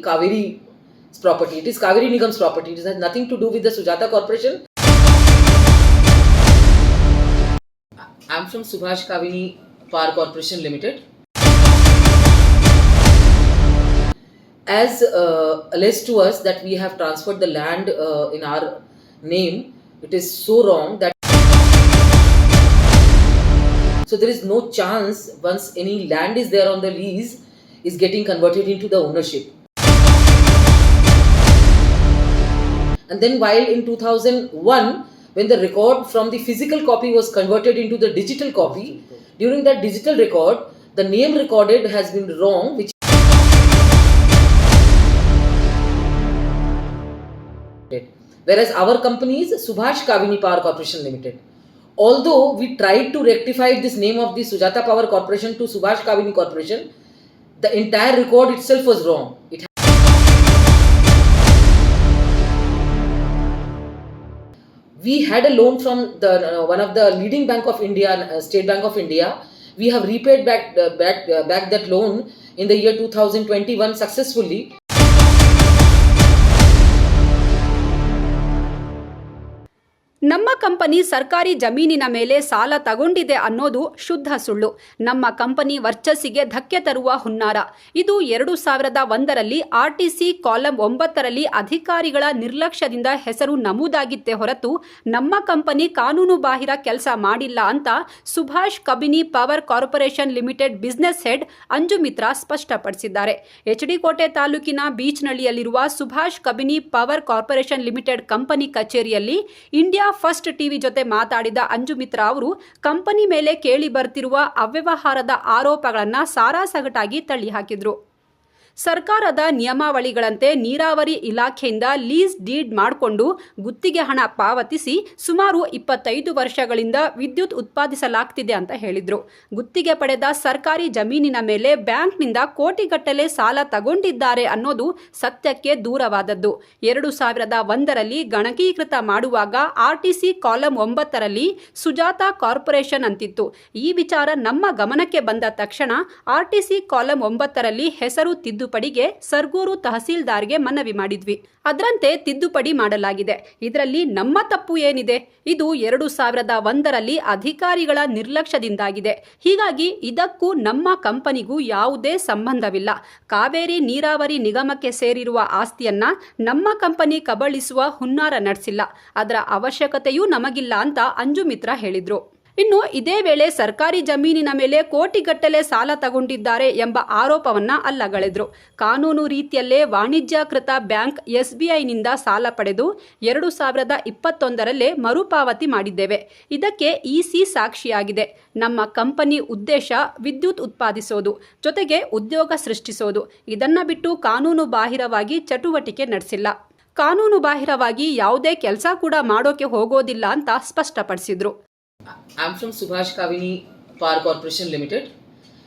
actually Kaveri's property. It is Kaveri Nigam's property. It has nothing to do with the Sujata Corporation. I'm from Subhash Kavini Power Corporation Limited. As uh, alleged to us that we have transferred the land uh, in our name, it is so wrong that so there is no chance once any land is there on the lease is getting converted into the ownership. And then while in 2001 when the record from the physical copy was converted into the digital copy during that digital record the name recorded has been wrong which whereas our company is Subhash Kavini Power Corporation Limited. Although we tried to rectify this name of the Sujata Power Corporation to Subhash Kavini Corporation, the entire record itself was wrong. It we had a loan from the uh, one of the leading bank of India, uh, State Bank of India. We have repaid back uh, back uh, back that loan in the year 2021 successfully. ನಮ್ಮ company ಸರ್ಕಾರಿ ಜಮೀನಿನ ಮೇಲೆ ಸಾಲ ತಗೊಂಡಿದೆ ಅನ್ನೋದು ಶುದ್ಧ ಸುಳ್ಳು. ನಮ್ಮ ಕಂಪನಿ ವರ್ಚಸ್ಸಿಗೆ ಧಕ್ಕೆ ತರುವ ಹುನ್ನಾರ. ಇದು ಎರಡು ಸಾವಿರದ ಒಂದರಲ್ಲಿ ಆರ್ಟಿಸಿ ಕಾಲಂ ಒಂಬತ್ತರಲ್ಲಿ ಅಧಿಕಾರಿಗಳ ನಿರ್ಲಕ್ಷ್ಯದಿಂದ ಹೆಸರು ನಮೂದಾಗಿತ್ತೆ ಹೊರತು ನಮ್ಮ ಕಂಪನಿ ಕಾನೂನು ಬಾಹಿರ ಕೆಲಸ ಮಾಡಿಲ್ಲ ಅಂತ Subhash Kabini power corporation limited business head Anju Mitra ಸ್ಪಷ್ಟಪಡಿಸಿದ್ದಾರೆ. ಎಚ್ಡಿಕೋಟೆ ತಾಲೂಕಿನ ಬೀಚ್ನಳ್ಳಿಯಲ್ಲಿರುವ Subhash Kabini power corporation limited company ಕಚೇರಿಯಲ್ಲಿ ಇಂಡಿಯಾ ಫಸ್ಟ್ ಟಿವಿ ಜೊತೆ ಮಾತಾಡಿದ ಅಂಜು ಮಿತ್ರ ಅವರು, ಕಂಪನಿ ಮೇಲೆ ಕೇಳಿ ಬರ್ತಿರುವ ಅವ್ಯವಹಾರದ ಆರೋಪಗಳನ್ನು ಸಾರಾಸಗಟಾಗಿ ತಳ್ಳಿಹಾಕಿದ್ರು. ಸರ್ಕಾರದ ನಿಯಮಾವಳಿಗಳಂತೆ ನೀರಾವರಿ ಇಲಾಖೆಯಿಂದ ಲೀಸ್ ಡೀಡ್ ಮಾಡಿಕೊಂಡು ಗುತ್ತಿಗೆ ಹಣ ಪಾವತಿಸಿ ಸುಮಾರು ಇಪ್ಪತ್ತೈದು ವರ್ಷಗಳಿಂದ ವಿದ್ಯುತ್ ಉತ್ಪಾದಿಸಲಾಗ್ತಿದೆ ಅಂತ ಹೇಳಿದ್ರು. ಗುತ್ತಿಗೆ ಪಡೆದ ಸರ್ಕಾರಿ ಜಮೀನಿನ ಮೇಲೆ ಬ್ಯಾಂಕ್ನಿಂದ ಕೋಟಿಗಟ್ಟಲೆ ಸಾಲ ತಗೊಂಡಿದ್ದಾರೆ ಅನ್ನೋದು ಸತ್ಯಕ್ಕೆ ದೂರವಾದದ್ದು. ಎರಡು ಸಾವಿರದ ಒಂದರಲ್ಲಿ ಗಣಕೀಕೃತ ಮಾಡುವಾಗ ಆರ್ಟಿಸಿ ಕಾಲಂ ಒಂಬತ್ತರಲ್ಲಿ ಸುಜಾತಾ ಕಾರ್ಪೊರೇಷನ್ ಅಂತಿತ್ತು. ಈ ವಿಚಾರ ನಮ್ಮ ಗಮನಕ್ಕೆ ಬಂದ ತಕ್ಷಣ ಆರ್ಟಿಸಿ ಕಾಲಂ ಒಂಬತ್ತರಲ್ಲಿ ಹೆಸರು ತಿದ್ದುಪಡಿಗೆ ಸರ್ಗೂರು ತಹಸೀಲ್ದಾರ್ಗೆ ಮನವಿ ಮಾಡಿದ್ವಿ. ಅದರಂತೆ ತಿದ್ದುಪಡಿ ಮಾಡಲಾಗಿದೆ. ಇದರಲ್ಲಿ ನಮ್ಮ ತಪ್ಪು ಏನಿದೆ? ಇದು ಎರಡು ಸಾವಿರದ ಒಂದರಲ್ಲಿ ಅಧಿಕಾರಿಗಳ ನಿರ್ಲಕ್ಷ್ಯದಿಂದಾಗಿದೆ. ಹೀಗಾಗಿ ಇದಕ್ಕೂ ನಮ್ಮ ಕಂಪನಿಗೂ ಯಾವುದೇ ಸಂಬಂಧವಿಲ್ಲ. ಕಾವೇರಿ ನೀರಾವರಿ ನಿಗಮಕ್ಕೆ ಸೇರಿರುವ ಆಸ್ತಿಯನ್ನ ನಮ್ಮ ಕಂಪನಿ ಕಬಳಿಸುವ ಹುನ್ನಾರ ನಡೆಸಿಲ್ಲ. ಅದರ ಅವಶ್ಯಕತೆಯೂ ನಮಗಿಲ್ಲ ಅಂತ ಅಂಜುಮಿತ್ರ ಹೇಳಿದ್ರು. ಇನ್ನು ಇದೇ ವೇಳೆ ಸರ್ಕಾರಿ ಜಮೀನಿನ ಮೇಲೆ ಕೋಟಿಗಟ್ಟಲೆ ಸಾಲ ತಗೊಂಡಿದ್ದಾರೆ ಎಂಬ ಆರೋಪವನ್ನ ಅಲ್ಲಗಳೆದ್ರು. ಕಾನೂನು ರೀತಿಯಲ್ಲೇ ವಾಣಿಜ್ಯಕೃತ ಬ್ಯಾಂಕ್ ಎಸ್ಬಿಐನಿಂದ ಸಾಲ ಪಡೆದು ಎರಡು ಸಾವಿರದ ಇಪ್ಪತ್ತೊಂದರಲ್ಲೇ ಮರುಪಾವತಿ ಮಾಡಿದ್ದೇವೆ. ಇದಕ್ಕೆ ಇಸಿ ಸಾಕ್ಷಿಯಾಗಿದೆ. ನಮ್ಮ ಕಂಪನಿ ಉದ್ದೇಶ ವಿದ್ಯುತ್ ಉತ್ಪಾದಿಸೋದು, ಜೊತೆಗೆ ಉದ್ಯೋಗ ಸೃಷ್ಟಿಸೋದು. ಇದನ್ನ ಬಿಟ್ಟು ಕಾನೂನು ಬಾಹಿರವಾಗಿ ಚಟುವಟಿಕೆ ನಡೆಸಿಲ್ಲ. ಕಾನೂನು ಬಾಹಿರವಾಗಿ ಯಾವುದೇ ಕೆಲಸ ಕೂಡ ಮಾಡೋಕೆ ಹೋಗೋದಿಲ್ಲ ಅಂತ ಸ್ಪಷ್ಟಪಡಿಸಿದ್ರು. I'm from Subhash Kavini Power Corporation Limited.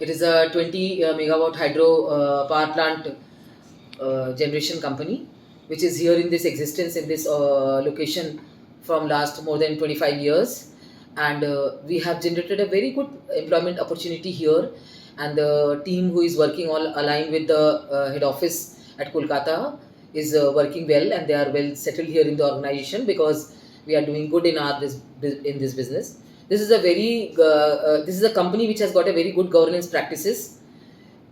It is a 20 uh, megawatt hydro uh, power plant uh, generation company, which is here in this existence in this uh, location from last more than 25 years. And uh, we have generated a very good employment opportunity here. And the team who is working all aligned with the uh, head office at Kolkata is uh, working well, and they are well settled here in the organization because we are doing good in our this in this business. This is a very uh, uh, this is a company which has got a very good governance practices.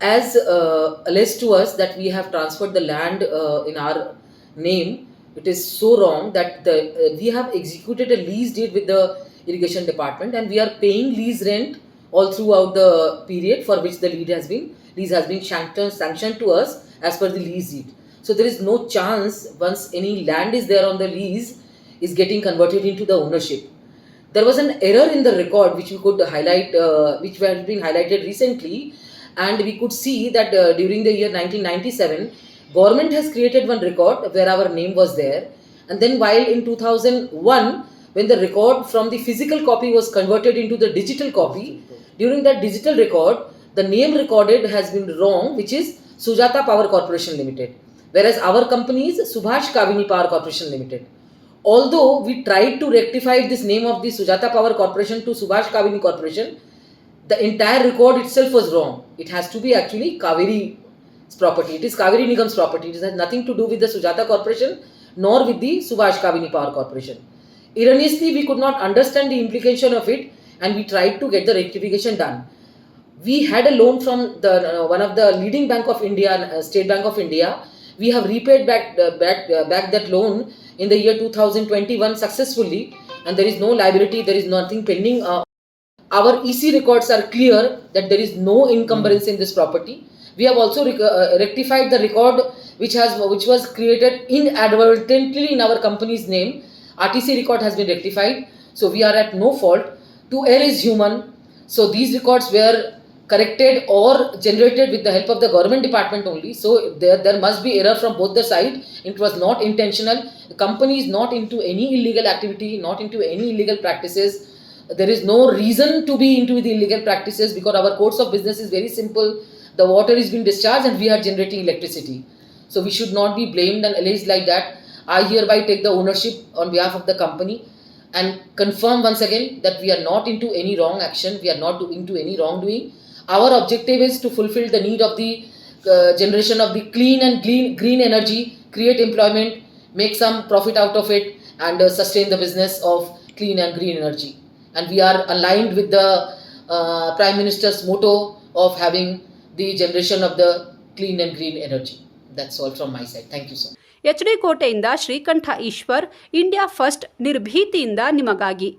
As uh, alleged to us that we have transferred the land uh, in our name, it is so wrong that the uh, we have executed a lease deed with the irrigation department and we are paying lease rent all throughout the period for which the lead has been lease has been sanctioned sanctioned to us as per the lease deed. So there is no chance once any land is there on the lease is getting converted into the ownership. There was an error in the record which we could highlight, uh, which has been highlighted recently, and we could see that uh, during the year 1997, government has created one record where our name was there, and then while in 2001, when the record from the physical copy was converted into the digital copy, during that digital record, the name recorded has been wrong, which is Sujata Power Corporation Limited, whereas our company is Subhash Kavini Power Corporation Limited although we tried to rectify this name of the Sujata Power Corporation to Subhash Kavini Corporation, the entire record itself was wrong. It has to be actually Kaveri's property. It is Kaveri Nigam's property. It has nothing to do with the Sujata Corporation nor with the Subhash Kavini Power Corporation. Erroneously, we could not understand the implication of it and we tried to get the rectification done. We had a loan from the uh, one of the leading bank of India, uh, State Bank of India. We have repaid back uh, back uh, back that loan in the year 2021 successfully, and there is no liability. There is nothing pending. Uh, our EC records are clear that there is no encumbrance in this property. We have also rec- uh, rectified the record which has which was created inadvertently in our company's name. RTC record has been rectified, so we are at no fault. To err is human, so these records were corrected or generated with the help of the government department only. So there there must be error from both the side. It was not intentional. The company is not into any illegal activity, not into any illegal practices there is no reason to be into the illegal practices because our course of business is very simple the water is being discharged and we are generating electricity so we should not be blamed and alleged like that i hereby take the ownership on behalf of the company and confirm once again that we are not into any wrong action we are not into any wrongdoing our objective is to fulfill the need of the uh, generation of the clean and green, green energy create employment make some profit out of it and uh, sustain the business of clean and green energy and we are aligned with the uh, prime minister's motto of having the generation of the clean and green energy that's all from my side thank you so much H ಕೋಟೆಯಿಂದ Srikantha Eshwar India first ನಿರ್ಭೀತಿಯಿಂದ ನಿಮಗಾಗಿ